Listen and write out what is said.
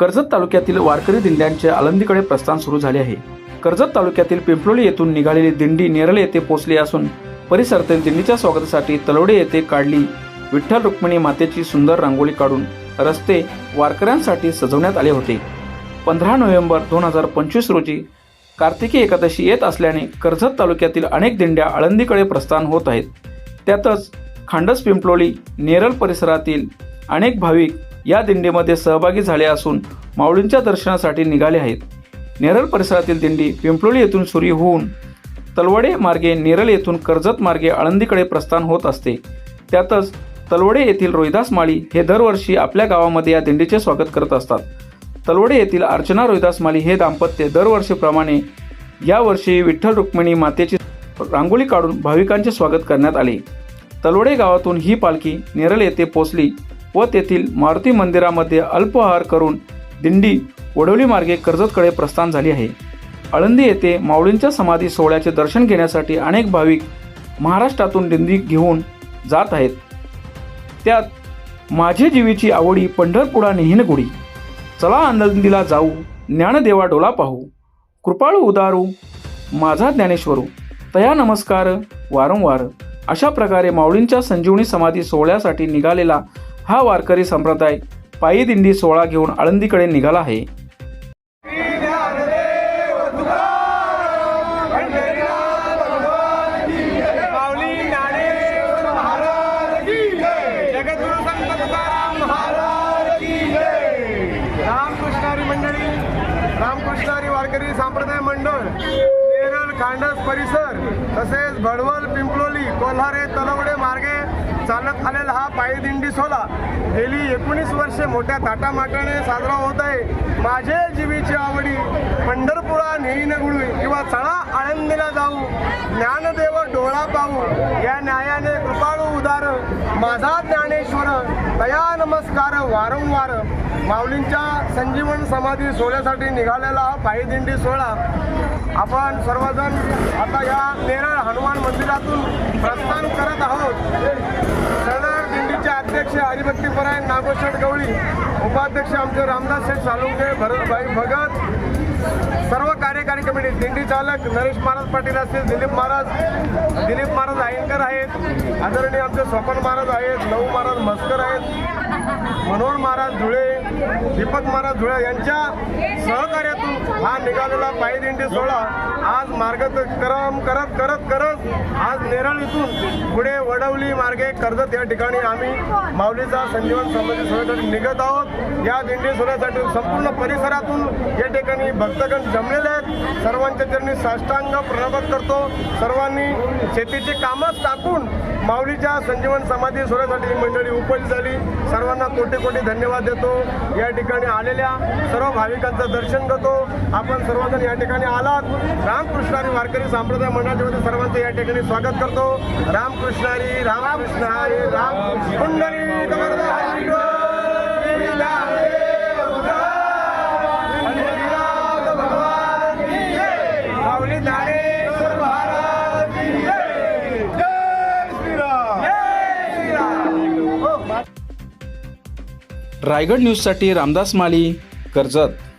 कर्जत तालुक्यातील वारकरी दिंड्यांचे आळंदीकडे प्रस्थान सुरू झाले आहे. कर्जत तालुक्यातील पिंपलोली येथून निघालेली दिंडी नेरळे येथे पोहोचली असून परिसरातील दिंडीच्या स्वागतासाठी तलवडे येथे काढली. विठ्ठल रुक्मिणी मातेची सुंदर रांगोळी काढून रस्ते वारकऱ्यांसाठी सजवण्यात आले होते. पंधरा नोव्हेंबर दोन हजार पंचवीस रोजी कार्तिकी एकादशी येत असल्याने कर्जत तालुक्यातील अनेक दिंड्या आळंदीकडे प्रस्थान होत आहेत. त्यातच खांडस पिंपलोली नेरळ परिसरातील अनेक भाविक या दिंडीमध्ये सहभागी झाले असून माऊलींच्या दर्शनासाठी निघाले आहेत. नेरळ परिसरातील दिंडी पिंपळोळी येथून सुरू होऊन तलवडे मार्गे नेरळ येथून कर्जत मार्गे आळंदीकडे प्रस्थान होत असते. त्यातच तलवडे येथील रोहिदास माळी हे दरवर्षी आपल्या गावामध्ये या दिंडीचे स्वागत करत असतात. तलवडे येथील अर्चना रोहिदास माळी हे दाम्पत्य दरवर्षीप्रमाणे यावर्षी विठ्ठल रुक्मिणी मातेची रांगोळी काढून भाविकांचे स्वागत करण्यात आले. तलवडे गावातून ही पालखी नेरळ येथे पोचली. व तेथील मारुती मंदिरामध्ये अल्पहार करून दिंडी वडवली मार्गे कर्जतकडे प्रस्थान झाली आहे. आळंदी येथे माऊलींच्या समाधी सोहळ्याचे दर्शन घेण्यासाठी अनेक भाविक महाराष्ट्रातून दिंडी घेऊन जात आहेत. त्यात माझे जीवीची आवडी पंढरपुडा नेहीन चला आनंदीला जाऊ ज्ञानदेवा डोला पाहू. कृपाळू उदारू माझा ज्ञानेश्वरू. तया नमस्कार वारंवार. अशा प्रकारे माऊलींच्या संजीवनी समाधी सोहळ्यासाठी निघालेला हा वारकरी संप्रदाय पायी दिंडी सोहळा घेऊन आळंदीकडे निघाला आहे. रामकृष्णारी मंडळी रामकृष्णारी वारकरी संप्रदाय मंडळ नेरळ खांडस परिसर तसेच भडवल पिंपलोली कोल्हारे तलवडे मार्गे चालत आलेला हा पायदिंडी सोला सोहळा. गेली एकोणीस वर्षे मोठ्या ताटामाटाने साजरा होत आहे. माझे जीवीची आवडी पंढरपुरा नेईन गुळू किंवा चळा आळंदीला जाऊ ज्ञानदेव डोळा पाहू या न्यायाने कृपाळू उदार माझा ज्ञानेश्वर दया नमस्कार वारंवार माऊलींच्या संजीवन समाधी सोहळ्यासाठी निघालेला हा पायी दिंडी सोहळा. आपण सर्वजण आता या नेरळ हनुमान मंदिरातून प्रस्थान करत आहोत. सदर दिंडीचे अध्यक्ष हरिभक्तीपरायण नागोशेठ गवळी उपाध्यक्ष आमचे रामदास शेठ सालुंगे भरतभाई भगत सर्व कार्यकारी कमिटी दिंडी चालक नरेश महाराज पाटील असतील दिलीप महाराज दिलीप महाराज आयनकर आहेत आदरणीय आमचे स्वपन महाराज आहेत नऊ महाराज मस्कर आहेत मनोहर महाराज धुळे दीपक महाराज धुळे यांच्या सहकार्यातून हा निघालेला पायी दिंडी सोहळा आज मार्गक्रम करत करत करत आज नेरळ इथून पुढे वडवली मार्गे कर्जत या ठिकाणी आम्ही माऊलीचा संजीवन संबंधित सोहळ्यासाठी निघत आहोत. या दिंडी सोहळ्यासाठी संपूर्ण परिसरातून या ठिकाणी भक्तगण जमलेले आहेत. सर्वांच्या चरणी साष्टांग प्रणवत करतो. सर्वांनी शेतीची कामच टाकून माऊलीच्या संजीवन समाधी सोहळ्यासाठी मंडळी उपस्थित झाली. सर्वांना कोटी कोटी धन्यवाद देतो. या ठिकाणी आलेल्या सर्व भाविकांचं दर्शन घेतो. आपण सर्वजण या ठिकाणी आलात. रामकृष्णारी वारकरी संप्रदाय मंडळाच्या वतीने सर्वांचं या ठिकाणी स्वागत करतो. रामकृष्णारी रामकृष्ण हरी राम कुंडली रायगड न्यूजसाठी रामदास माळी कर्जत.